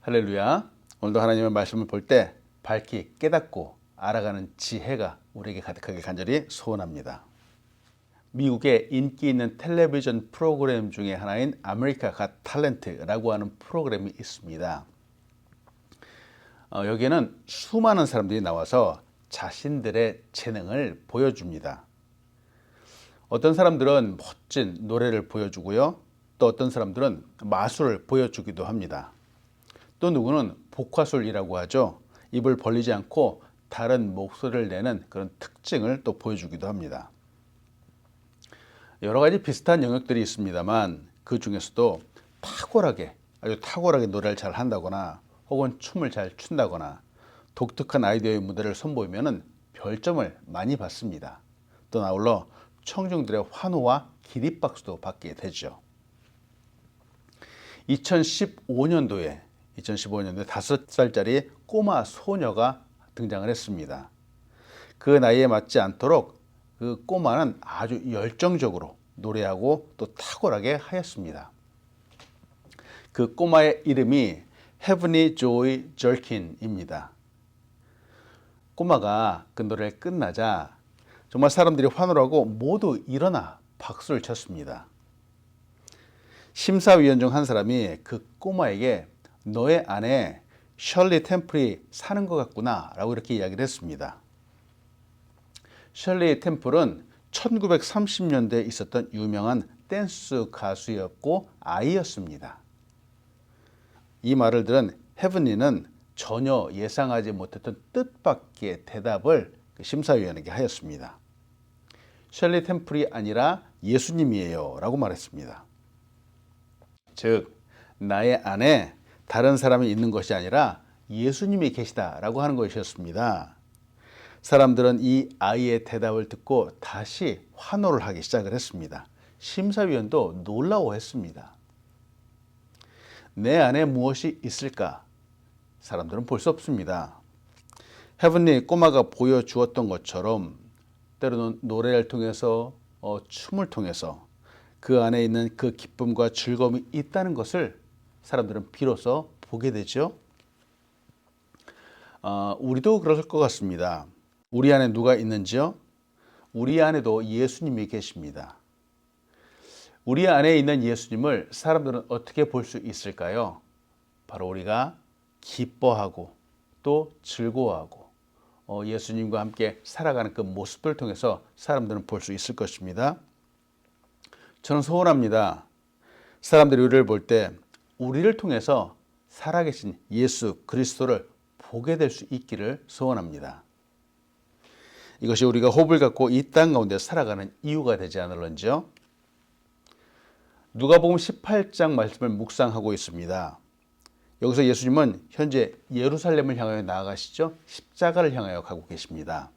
할렐루야. 오늘도 하나님의 말씀을 볼 때 밝히 깨닫고 알아가는 지혜가 우리에게 가득하게 간절히 소원합니다. 미국의 인기 있는 텔레비전 프로그램 중에 하나인 아메리카 갓 탤런트라고 하는 프로그램이 있습니다. 어, 여기에는 수많은 사람들이 나와서 자신들의 재능을 보여줍니다. 어떤 사람들은 멋진 노래를 보여주고요. 또 어떤 사람들은 마술을 보여주기도 합니다. 또 누구는 복화술이라고 하죠. 입을 벌리지 않고 다른 목소리를 내는 그런 특징을 또 보여주기도 합니다. 여러 가지 비슷한 영역들이 있습니다만 그 중에서도 탁월하게 아주 탁월하게 노래를 잘 한다거나 혹은 춤을 잘 춘다거나 독특한 아이디어의 무대를 선보이면 별점을 많이 받습니다. 또 아울러 청중들의 환호와 기립박수도 받게 되죠. 2015년도에 2015년도에 다섯 살짜리 꼬마 소녀가 등장을 했습니다. 그 나이에 맞지 않도록 그 꼬마는 아주 열정적으로 노래하고 또 탁월하게 하였습니다. 그 꼬마의 이름이 Heavenly Joy Jerkin입니다. 꼬마가 그 노래를 끝나자 정말 사람들이 환호를 하고 모두 일어나 박수를 쳤습니다. 심사위원 중 한 사람이 그 꼬마에게 너의 안에 셜리 템플이 사는 것 같구나 라고 이렇게 이야기를 했습니다. 셜리 템플은 1930년대에 있었던 유명한 댄스 가수였고 아이였습니다. 이 말을 들은 헤븐리는 전혀 예상하지 못했던 뜻밖의 대답을 그 심사위원에게 하였습니다. 셜리 템플이 아니라 예수님이에요 라고 말했습니다. 즉 나의 안에 다른 사람이 있는 것이 아니라 예수님이 계시다라고 하는 것이었습니다. 사람들은 이 아이의 대답을 듣고 다시 환호를 하기 시작을 했습니다. 심사위원도 놀라워했습니다. 내 안에 무엇이 있을까? 사람들은 볼 수 없습니다. 헤븐리 꼬마가 보여주었던 것처럼 때로는 노래를 통해서 어, 춤을 통해서 그 안에 있는 그 기쁨과 즐거움이 있다는 것을 사람들은 비로소 보게 되죠. 어, 우리도 그럴 것 같습니다. 우리 안에 누가 있는지요? 우리 안에도 예수님이 계십니다. 우리 안에 있는 예수님을 사람들은 어떻게 볼 수 있을까요? 바로 우리가 기뻐하고 또 즐거워하고 어, 예수님과 함께 살아가는 그 모습을 통해서 사람들은 볼 수 있을 것입니다. 저는 소원합니다. 사람들이 우리를 볼 때 우리를 통해서 살아계신 예수 그리스도를 보게 될 수 있기를 소원합니다. 이것이 우리가 호흡을 갖고 이 땅 가운데 살아가는 이유가 되지 않을런지요? 누가복음 18장 말씀을 묵상하고 있습니다. 여기서 예수님은 현재 예루살렘을 향하여 나아가시죠. 십자가를 향하여 가고 계십니다.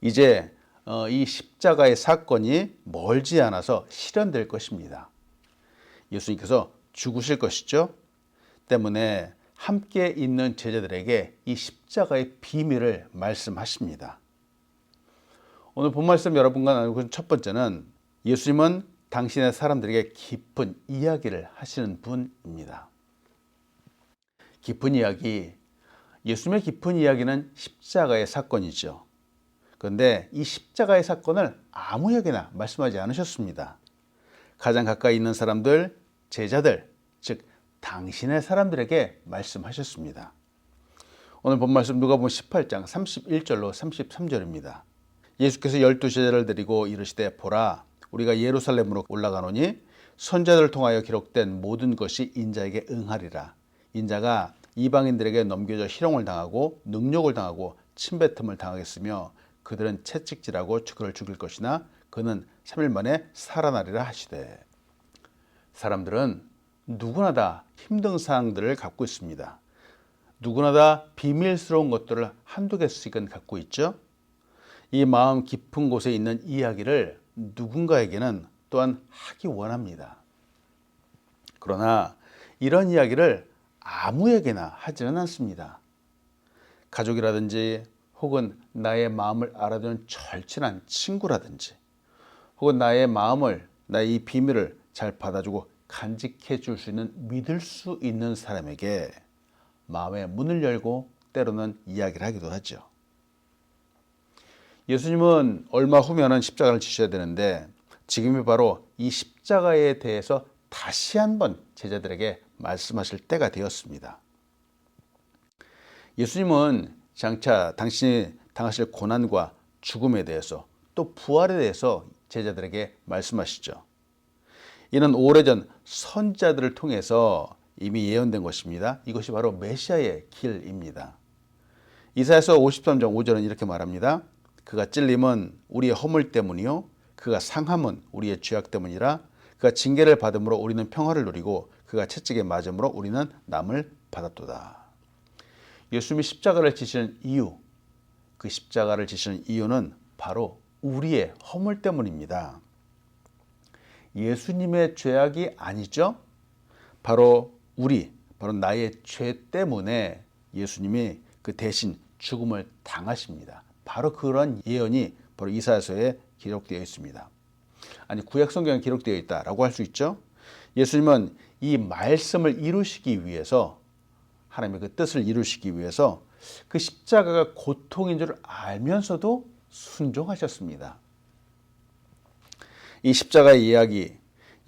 이제 어, 이 십자가의 사건이 멀지 않아서 실현될 것입니다. 예수님께서 죽으실 것이죠. 때문에 함께 있는 제자들에게 이 십자가의 비밀을 말씀하십니다. 오늘 본 말씀 여러분과 나누고 첫 번째는 예수님은 당신의 사람들에게 깊은 이야기를 하시는 분입니다. 깊은 이야기, 예수님의 깊은 이야기는 십자가의 사건이죠. 그런데 이 십자가의 사건을 아무에게나 말씀하지 않으셨습니다. 가장 가까이 있는 사람들, 제자들, 즉 당신의 사람들에게 말씀하셨습니다. 오늘 본 말씀 누가 보면 18장 31절로 33절입니다. 예수께서 열두 제자를 데리고 이르시되 보라 우리가 예루살렘으로 올라가노니 선자들을 통하여 기록된 모든 것이 인자에게 응하리라. 인자가 이방인들에게 넘겨져 희롱을 당하고 능욕을 당하고 침뱉음을 당하겠으며 그들은 채찍질하고 그를 죽일 것이나 그는 3일 만에 살아나리라 하시되 사람들은 누구나 다 힘든 사항들을 갖고 있습니다. 누구나 다 비밀스러운 것들을 한두 개씩은 갖고 있죠. 이 마음 깊은 곳에 있는 이야기를 누군가에게는 또한 하기 원합니다. 그러나 이런 이야기를 아무에게나 하지는 않습니다. 가족이라든지 혹은 나의 마음을 알아두는 절친한 친구라든지 혹은 나의 마음을 나의 이 비밀을 잘 받아주고 간직해 줄 수 있는 믿을 수 있는 사람에게 마음의 문을 열고 때로는 이야기를 하기도 하죠. 예수님은 얼마 후면은 십자가를 지셔야 되는데 지금이 바로 이 십자가에 대해서 다시 한번 제자들에게 말씀하실 때가 되었습니다. 예수님은 장차 당신이 당하실 고난과 죽음에 대해서 또 부활에 대해서 제자들에게 말씀하시죠. 이는 오래전 선자들을 통해서 이미 예언된 것입니다. 이것이 바로 메시아의 길입니다. 이사야서 53장 5절은 이렇게 말합니다. 그가 찔림은 우리의 허물 때문이요 그가 상함은 우리의 죄악 때문이라 그가 징계를 받음으로 우리는 평화를 누리고 그가 채찍에 맞음으로 우리는 남을 받았도다. 예수님이 십자가를 지시는 이유, 그 십자가를 지시는 이유는 바로 우리의 허물 때문입니다. 예수님의 죄악이 아니죠. 바로 우리, 바로 나의 죄 때문에 예수님이 그 대신 죽음을 당하십니다. 바로 그런 예언이 바로 이사야서에 기록되어 있습니다. 아니 구약 성경에 기록되어 있다라고 할 수 있죠. 예수님은 이 말씀을 이루시기 위해서 하나님의 그 뜻을 이루시기 위해서 그 십자가가 고통인 줄 알면서도 순종하셨습니다. 이 십자가의 이야기,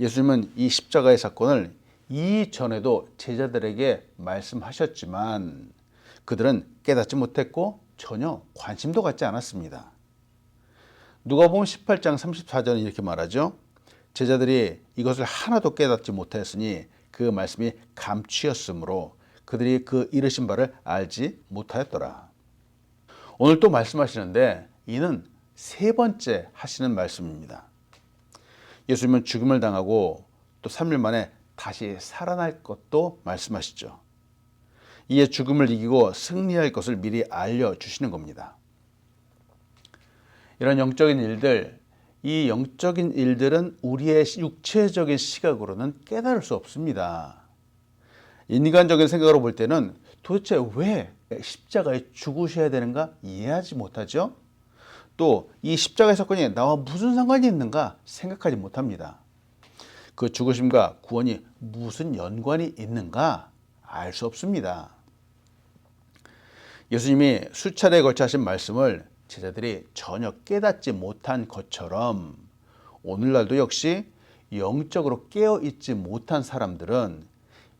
예수님은 이 십자가의 사건을 이전에도 제자들에게 말씀하셨지만 그들은 깨닫지 못했고 전혀 관심도 갖지 않았습니다. 누가 보면 18장 34절은 이렇게 말하죠. 제자들이 이것을 하나도 깨닫지 못하였으니 그 말씀이 감추였으므로 그들이 그 이르신 바를 알지 못하였더라. 오늘 또 말씀하시는데 이는 세 번째 하시는 말씀입니다. 예수님은 죽음을 당하고 또 3일 만에 다시 살아날 것도 말씀하시죠. 이에 죽음을 이기고 승리할 것을 미리 알려주시는 겁니다. 이런 영적인 일들, 이 영적인 일들은 우리의 육체적인 시각으로는 깨달을 수 없습니다. 인간적인 생각으로 볼 때는 도대체 왜 십자가에 죽으셔야 되는가 이해하지 못하죠? 또 이 십자가의 사건이 나와 무슨 상관이 있는가 생각하지 못합니다. 그 죽으심과 구원이 무슨 연관이 있는가 알 수 없습니다. 예수님이 수차례에 걸쳐 하신 말씀을 제자들이 전혀 깨닫지 못한 것처럼 오늘날도 역시 영적으로 깨어 있지 못한 사람들은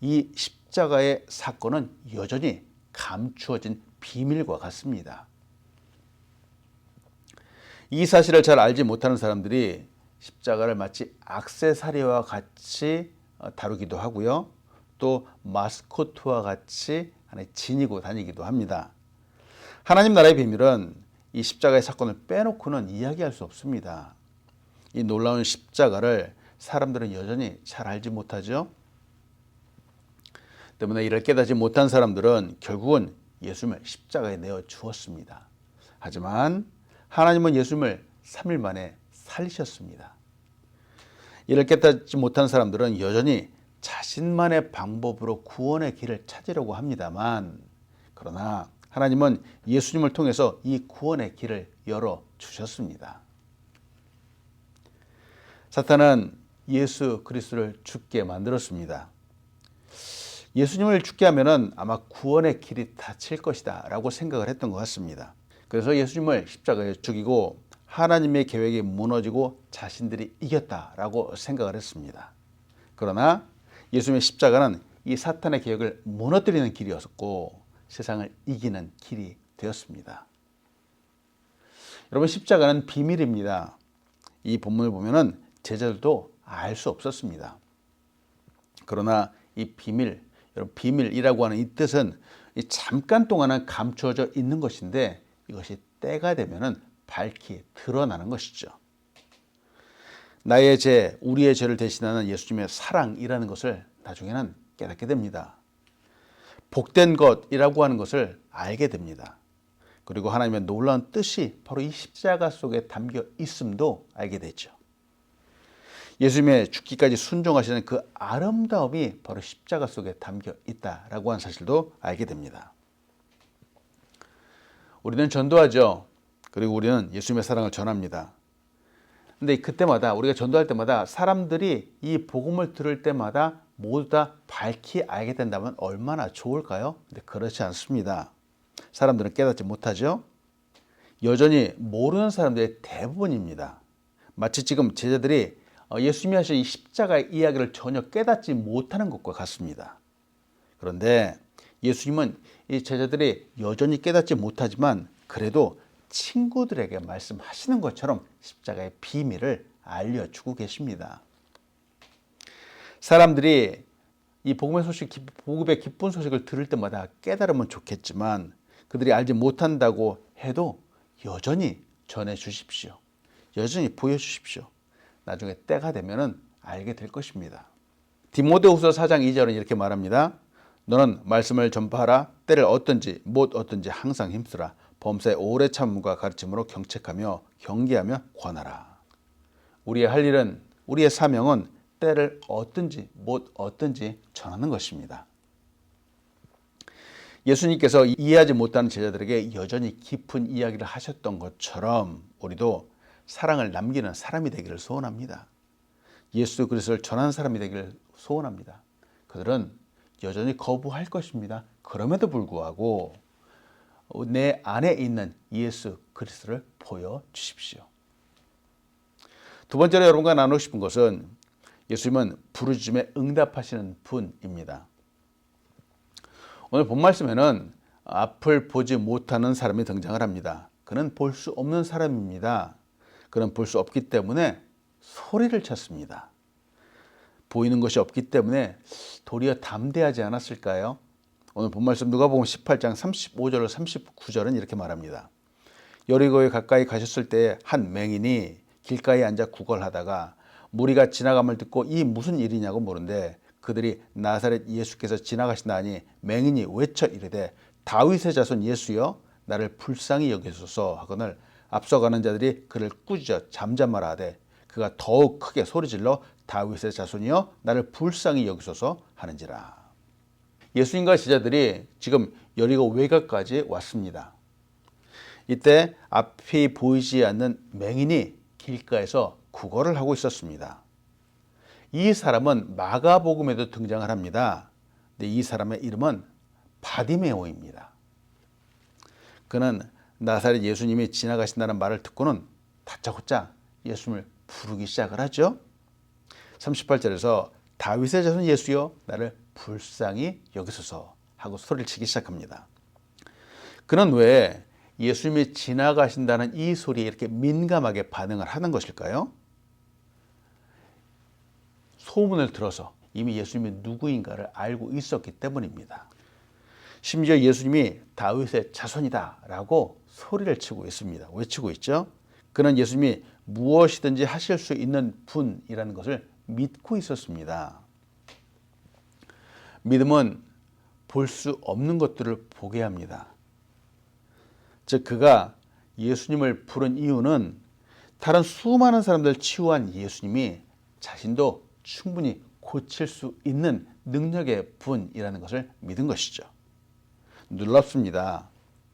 이 십자가의 사건은 여전히 감추어진 비밀과 같습니다. 이 사실을 잘 알지 못하는 사람들이 십자가를 마치 악세사리와 같이 어, 다루기도 하고요. 또 마스코트와 같이 안에 지니고 다니기도 합니다. 하나님 나라의 비밀은 이 십자가의 사건을 빼놓고는 이야기할 수 없습니다. 이 놀라운 십자가를 사람들은 여전히 잘 알지 못하죠. 때문에 이를 깨닫지 못한 사람들은 결국은 예수님을 십자가에 내어 주었습니다. 하지만 하나님은 예수님을 3일 만에 살리셨습니다. 이를 깨닫지 못한 사람들은 여전히 자신만의 방법으로 구원의 길을 찾으려고 합니다만 그러나 하나님은 예수님을 통해서 이 구원의 길을 열어 주셨습니다. 사탄은 예수 그리스도를 죽게 만들었습니다. 예수님을 죽게 하면은 아마 구원의 길이 닫힐 것이다라고 생각을 했던 것 같습니다. 그래서 예수님을 십자가에 죽이고 하나님의 계획이 무너지고 자신들이 이겼다라고 생각을 했습니다. 그러나 예수님의 십자가는 이 사탄의 계획을 무너뜨리는 길이었고 세상을 이기는 길이 되었습니다. 여러분 십자가는 비밀입니다. 이 본문을 보면은 제자들도 알 수 없었습니다. 그러나 이 비밀, 여러분 비밀이라고 하는 이 뜻은 이 잠깐 동안은 감추어져 있는 것인데 이것이 때가 되면은 밝히 드러나는 것이죠. 나의 죄, 우리의 죄를 대신하는 예수님의 사랑이라는 것을 나중에는 깨닫게 됩니다. 복된 것이라고 하는 것을 알게 됩니다. 그리고 하나님의 놀라운 뜻이 바로 이 십자가 속에 담겨 있음도 알게 되죠. 예수님의 죽기까지 순종하시는 그 아름다움이 바로 십자가 속에 담겨 있다라고 하는 사실도 알게 됩니다. 우리는 전도하죠. 그리고 우리는 예수님의 사랑을 전합니다. 근데 그때마다 우리가 전도할 때마다 사람들이 이 복음을 들을 때마다 모두 다 밝히 알게 된다면 얼마나 좋을까요? 근데 그렇지 않습니다. 사람들은 깨닫지 못하죠. 여전히 모르는 사람들의 대부분입니다. 마치 지금 제자들이 어, 예수님이 하신 이 십자가의 이야기를 전혀 깨닫지 못하는 것과 같습니다. 그런데 예수님은 이 제자들이 여전히 깨닫지 못하지만 그래도 친구들에게 말씀하시는 것처럼 십자가의 비밀을 알려주고 계십니다. 사람들이 이 복음의 소식, 복음의 기쁜 소식을 들을 때마다 깨달으면 좋겠지만 그들이 알지 못한다고 해도 여전히 전해 주십시오. 여전히 보여 주십시오. 나중에 때가 되면은 알게 될 것입니다. 디모데후서 4장 2절은 이렇게 말합니다. 너는 말씀을 전파하라. 때를 얻든지 못 얻든지 항상 힘쓰라. 범사의 오래 참음과 가르침으로 경책하며 경계하며 권하라. 우리의 할 일은 우리의 사명은 때를 얻든지 못 얻든지 전하는 것입니다. 예수님께서 이해하지 못하는 제자들에게 여전히 깊은 이야기를 하셨던 것처럼 우리도 사랑을 남기는 사람이 되기를 소원합니다. 예수 그리스도를 전하는 사람이 되기를 소원합니다. 그들은 여전히 거부할 것입니다. 그럼에도 불구하고 내 안에 있는 예수 그리스도를 보여 주십시오. 두 번째로 여러분과 나누고 싶은 것은 예수님은 부르짖음에 응답하시는 분입니다. 오늘 본 말씀에는 앞을 보지 못하는 사람이 등장을 합니다. 그는 볼 수 없는 사람입니다. 그는 볼 수 없기 때문에 소리를 쳤습니다. 보이는 것이 없기 때문에 도리어 담대하지 않았을까요? 오늘 본 말씀 누가복음 18장 35절 39절은 이렇게 말합니다. 여리고에 가까이 가셨을 때 한 맹인이 길가에 앉아 구걸하다가 무리가 지나감을 듣고 이 무슨 일이냐고 물은데 그들이 나사렛 예수께서 지나가신다니 맹인이 외쳐 이르되 다윗의 자손 예수여 나를 불쌍히 여기소서 하거늘 앞서가는 자들이 그를 꾸짖어 잠잠하라 하되 그가 더욱 크게 소리질러 다윗의 자손이여 나를 불쌍히 여기소서 하는지라 예수님과 제자들이 지금 여리고 외곽까지 왔습니다. 이때 앞이 보이지 않는 맹인이 길가에서 구걸을 하고 있었습니다. 이 사람은 마가복음에도 등장을 합니다. 근데 이 사람의 이름은 바디메오입니다. 그는 나사렛 예수님이 지나가신다는 말을 듣고는 다짜고짜 예수님을 부르기 시작을 하죠. 38절에서 다윗의 자손 예수여 나를 불쌍히 여기소서 하고 소리를 치기 시작합니다. 그는 왜 예수님이 지나가신다는 이 소리에 이렇게 민감하게 반응을 하는 것일까요? 소문을 들어서 이미 예수님이 누구인가를 알고 있었기 때문입니다. 심지어 예수님이 다윗의 자손이다라고 소리를 치고 있습니다. 외치고 있죠. 그는 예수님이 무엇이든지 하실 수 있는 분이라는 것을 믿고 있었습니다. 믿음은 볼 수 없는 것들을 보게 합니다. 즉 그가 예수님을 부른 이유는 다른 수많은 사람들 치유한 예수님이 자신도 충분히 고칠 수 있는 능력의 분이라는 것을 믿은 것이죠. 놀랍습니다.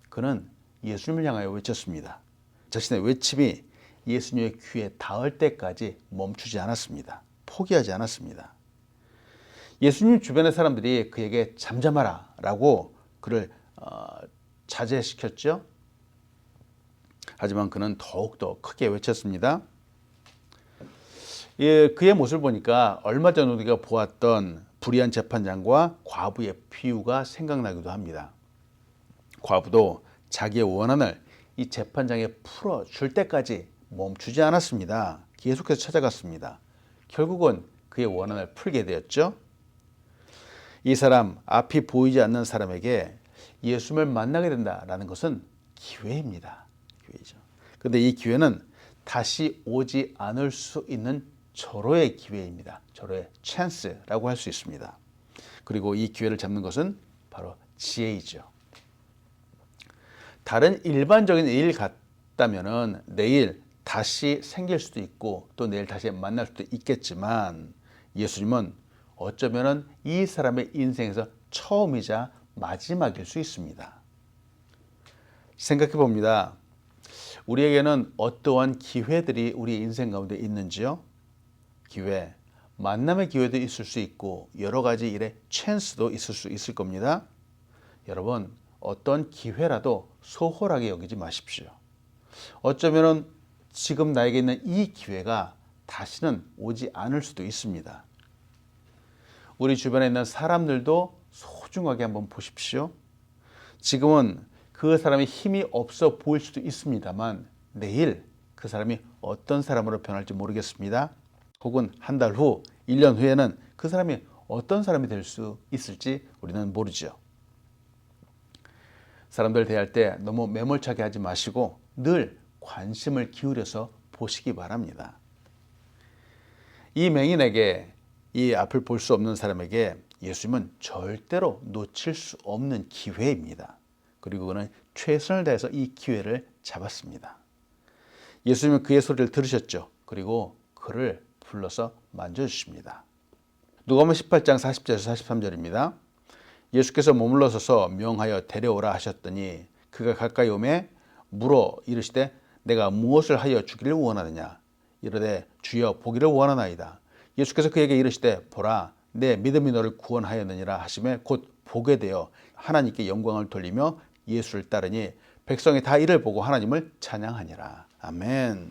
그는 예수님을 향하여 외쳤습니다. 자신의 외침이 예수님의 귀에 닿을 때까지 멈추지 않았습니다. 포기하지 않았습니다. 예수님 주변의 사람들이 그에게 잠잠하라 라고 그를 어, 자제시켰죠. 하지만 그는 더욱더 크게 외쳤습니다. 예, 그의 모습을 보니까 얼마 전 우리가 보았던 불의한 재판장과 과부의 비유가 생각나기도 합니다. 과부도 자기의 원한을 이 재판장에 풀어줄 때까지 멈추지 않았습니다. 계속해서 찾아갔습니다. 결국은 그의 원한을 풀게 되었죠. 이 사람 앞이 보이지 않는 사람에게 예수님을 만나게 된다라는 것은 기회입니다. 기회죠. 근데 이 기회는 다시 오지 않을 수 있는 절호의 기회입니다. 절호의 찬스라고 할 수 있습니다. 그리고 이 기회를 잡는 것은 바로 지혜이죠. 다른 일반적인 일 같다면은 내일 다시 생길 수도 있고 또 내일 다시 만날 수도 있겠지만 예수님은 어쩌면은 이 사람의 인생에서 처음이자 마지막일 수 있습니다. 생각해 봅니다. 우리에게는 어떠한 기회들이 우리 인생 가운데 있는지요? 기회, 만남의 기회도 있을 수 있고 여러 가지 일의 찬스도 있을 수 있을 겁니다. 여러분, 어떤 기회라도 소홀하게 여기지 마십시오. 어쩌면은 지금 나에게 있는 이 기회가 다시는 오지 않을 수도 있습니다. 우리 주변에 있는 사람들도 소중하게 한번 보십시오. 지금은 그 사람이 힘이 없어 보일 수도 있습니다만 내일 그 사람이 어떤 사람으로 변할지 모르겠습니다. 혹은 한 달 후, 1년 후에는 그 사람이 어떤 사람이 될 수 있을지 우리는 모르죠. 사람들 대할 때 너무 매몰차게 하지 마시고 늘 관심을 기울여서 보시기 바랍니다. 이 맹인에게 이 앞을 볼 수 없는 사람에게 예수님은 절대로 놓칠 수 없는 기회입니다. 그리고 그는 최선을 다해서 이 기회를 잡았습니다. 예수님은 그의 소리를 들으셨죠. 그리고 그를 불러서 만져주십니다. 누가복음 18장 40절에서 43절입니다. 예수께서 머물러 서서 명하여 데려오라 하셨더니 그가 가까이 오매 물어 이르시되 내가 무엇을 하여 주기를 원하느냐 이르되 주여 보기를 원하나이다. 예수께서 그에게 이르시되 보라 내 믿음이 너를 구원하였느니라 하심에 곧 보게 되어 하나님께 영광을 돌리며 예수를 따르니 백성이 다 이를 보고 하나님을 찬양하니라. 아멘.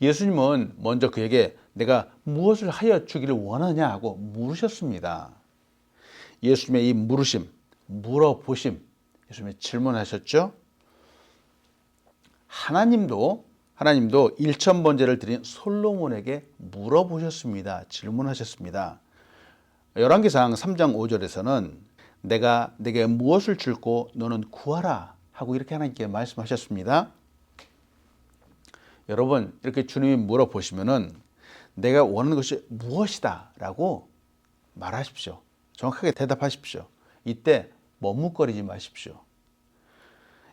예수님은 먼저 그에게 내가 무엇을 하여 주기를 원하냐 하고 물으셨습니다. 예수님의 이 물으심, 물어보심, 예수님이 질문하셨죠? 하나님도 하나님도 1천 번제를 드린 솔로몬에게 물어보셨습니다. 질문하셨습니다. 열왕기상 3장 5절에서는 내가 내게 무엇을 줄고 너는 구하라 하고 이렇게 하나님께 말씀하셨습니다. 여러분 이렇게 주님이 물어보시면은 내가 원하는 것이 무엇이다라고 말하십시오. 정확하게 대답하십시오. 이때 머뭇거리지 마십시오.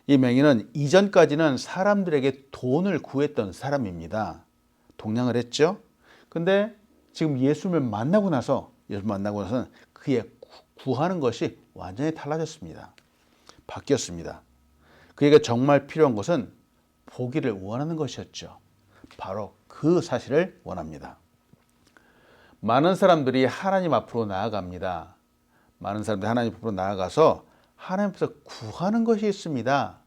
이 맹인은 이전까지는 사람들에게 돈을 구했던 사람입니다. 동냥을 했죠. 근데 지금 예수님을 만나고 나서 예수 만나고 나서는 그의 구하는 것이 완전히 달라졌습니다. 바뀌었습니다. 그에게 정말 필요한 것은 보기를 원하는 것이었죠. 바로 그 사실을 원합니다. 많은 사람들이 하나님 앞으로 나아갑니다. 많은 사람들이 하나님 앞으로 나아가서 하나님 앞에서 구하는 것이 있습니다.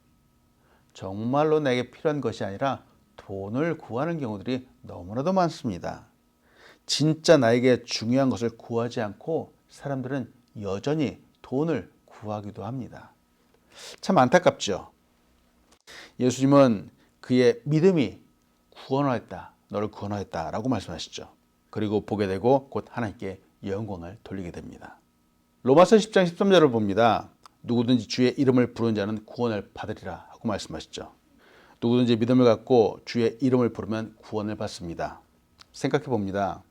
정말로 내게 필요한 것이 아니라 돈을 구하는 경우들이 너무나도 많습니다. 진짜 나에게 중요한 것을 구하지 않고 사람들은 여전히 돈을 구하기도 합니다. 참 안타깝죠. 예수님은 그의 믿음이 구원하였다. 너를 구원하였다. 라고 말씀하시죠. 그리고 보게 되고 곧 하나님께 영광을 돌리게 됩니다. 로마서 10장 13절을 봅니다. 누구든지 주의 이름을 부르는 자는 구원을 받으리라 하고 말씀하시죠. 누구든지 믿음을 갖고 주의 이름을 부르면 구원을 받습니다. 생각해 봅니다.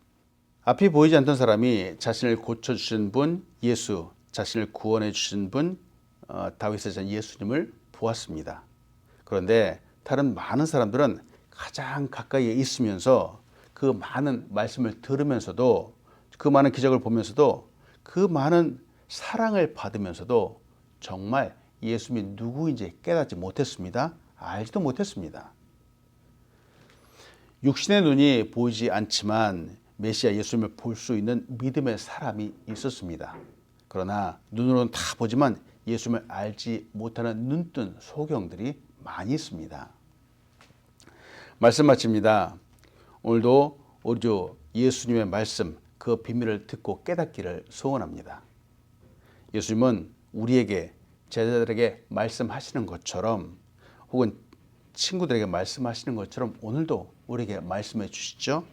앞이 보이지 않던 사람이 자신을 고쳐 주신 분 예수, 자신을 구원해 주신 분 어, 다윗의 전 예수님을 보았습니다. 그런데 다른 많은 사람들은 가장 가까이에 있으면서 그 많은 말씀을 들으면서도 그 많은 기적을 보면서도 그 많은 사랑을 받으면서도 정말 예수님이 누구인지 깨닫지 못했습니다. 알지도 못했습니다. 육신의 눈이 보이지 않지만 메시아 예수님을 볼 수 있는 믿음의 사람이 있었습니다. 그러나 눈으로는 다 보지만 예수님을 알지 못하는 눈뜬 소경들이 많이 있습니다. 말씀 마칩니다. 오늘도 우리 주 예수님의 말씀 그 비밀을 듣고 깨닫기를 소원합니다. 예수님은 우리에게 제자들에게 말씀하시는 것처럼 혹은 친구들에게 말씀하시는 것처럼 오늘도 우리에게 말씀해 주시죠.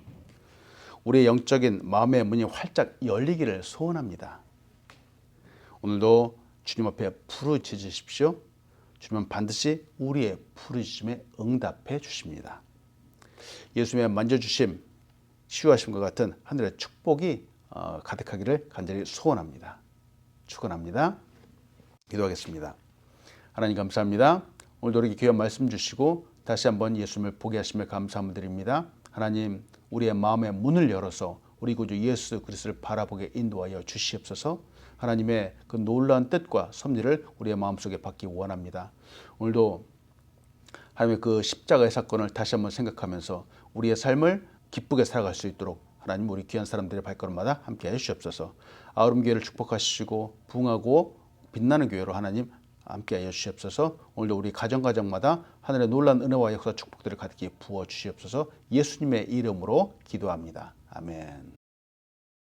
우리의 영적인 마음의 문이 활짝 열리기를 소원합니다. 오늘도 주님 앞에 부르짖으십시오. 주님은 반드시 우리의 부르짖음에 응답해 주십니다. 예수님의 만져주심, 치유하심과 같은 하늘의 축복이 어, 가득하기를 간절히 소원합니다. 축원합니다. 기도하겠습니다. 하나님 감사합니다. 오늘도 우리에게 귀한 말씀 주시고 다시 한번 예수님을 보게 하시며 감사함 드립니다. 하나님 우리의 마음의 문을 열어서 우리 구주 예수 그리스도를 바라보게 인도하여 주시옵소서. 하나님의 그 놀라운 뜻과 섭리를 우리의 마음속에 받기 원합니다. 오늘도 하나님의 그 십자가의 사건을 다시 한번 생각하면서 우리의 삶을 기쁘게 살아갈 수 있도록 하나님 우리 귀한 사람들의 발걸음마다 함께 해 주시옵소서. 아우름 교회를 축복하시고 부흥하고 빛나는 교회로 하나님 함께 하여 주시옵소서. 오늘도 우리 가정 가정마다 하늘의 놀란 은혜와 역사 축복들을 가득히 부어 주시옵소서. 예수님의 이름으로 기도합니다. 아멘.